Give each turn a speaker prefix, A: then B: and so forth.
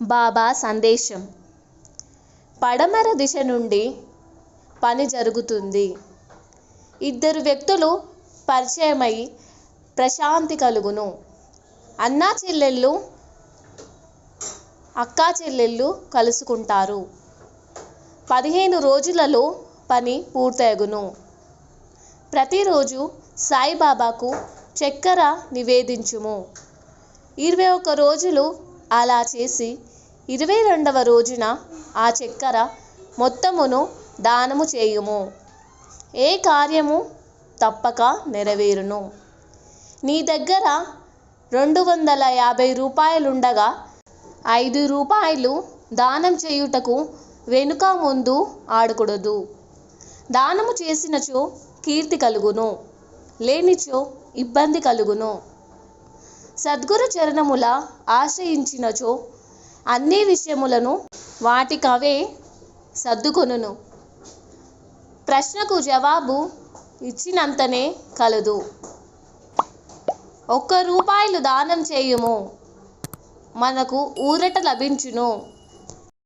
A: బాబా సందేశం. పడమర దిశ నుండి పని జరుగుతుంది. ఇద్దరు వ్యక్తులు పరిచయమై ప్రశాంతి కలుగును. అన్నా చెల్లెళ్ళు అక్కా చెల్లెళ్ళు కలుసుకుంటారు. పదిహేను రోజులలో పని పూర్తగును. ప్రతిరోజు సాయిబాబాకు చక్కెర నివేదించుము. ఇరవై ఒక్క రోజులు అలా చేసి ఇరవై రెండవ రోజున ఆ చక్కెర మొత్తమును దానము చేయుము. ఏ కార్యము తప్పక నెరవేరును. నీ దగ్గర రెండు వందల యాభై రూపాయలుండగా ఐదు రూపాయలు దానం చేయుటకు వెనుక ముందు ఆడకూడదు. దానము చేసినచో కీర్తి కలుగును. లేనిచో ఇబ్బంది కలుగును. సద్గురు చరణముల ఆశ్రయించినచో అన్ని విషయములను వాటికవే సర్దుకొనును. ప్రశ్నకు జవాబు ఇచ్చినంతనే కలదు. ఒక్క రూపాయలు దానం చేయుము మనకు ఊరట లభించును.